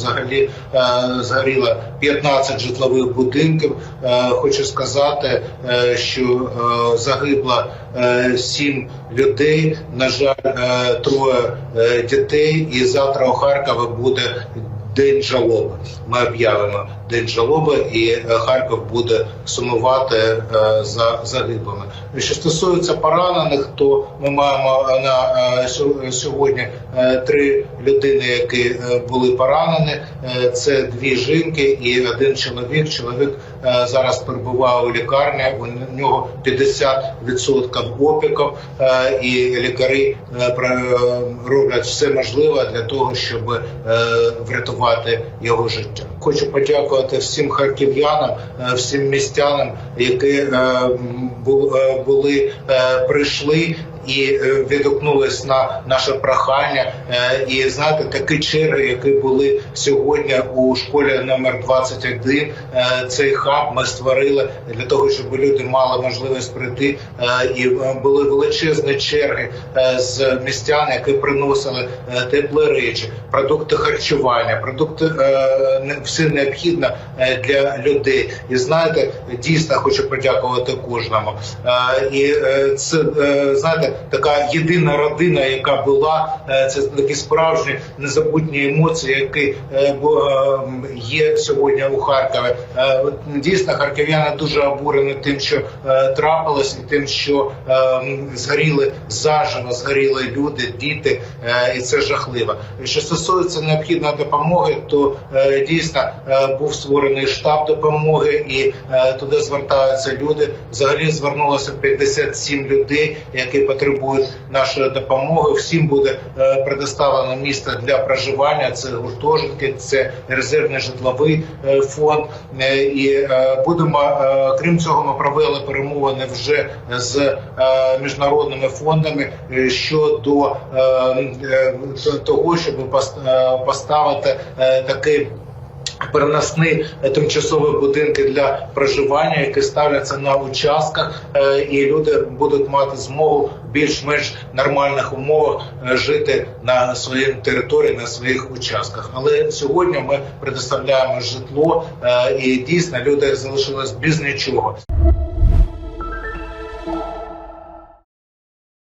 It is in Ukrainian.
взагалі е, згоріло 15 житлових будинків. Е, Хочу сказати, е, що загибло 7 людей. На жаль, троє дітей. І завтра у Харкові буде День жалоби. Ми об'явимо день жалоби, і е, Харків буде сумувати е, за загиблими. Що стосується поранених, то ми маємо е, на сьогодні три людини, які були поранені. Це дві жінки і один чоловік. Чоловік зараз перебуває у лікарні. У нього 50% опіків, і лікарі роблять все можливе для того, щоб е, врятувати його життя. Хочу подякувати всім харків'янам, е, всім містянам, які е, е, були прийшли. І е, відгукнулись на наше прохання, Е, і знаєте, такі черги, які були сьогодні у школі номер 21, е, цей хаб ми створили для того, щоб люди мали можливість прийти. І були величезні черги з містян, які приносили теплі речі, продукти харчування, продукти не- все необхідне для людей. І знаєте, дійсно хочу подякувати кожному. І це е, така єдина родина, яка була, е, це такі справжні незабутні емоції, які е, е, є сьогодні у Харкові. Дійсно, харків'яни дуже обурені тим, що трапилось, і тим, що згоріли заживо, згоріли люди, діти, і це жахливо. Що стосується необхідної допомоги, то дійсно був створений штаб допомоги, і туди звертаються люди. Взагалі звернулося 57 людей, які потребують нашої допомоги. Всім буде е, предоставлено місце для проживання. Це гуртожитки, це резервний житловий е, фонд. Е, І будемо крім цього, ми провели перемовини вже з міжнародними фондами щодо того, щоб пос- поставити такий. Переносні е, тимчасові будинки для проживання, які ставляться на участках, е, і люди будуть мати змогу більш-менш нормальних умовах е, жити на своїй території, на своїх участках. Але сьогодні ми предоставляємо житло, і дійсно люди залишились без нічого.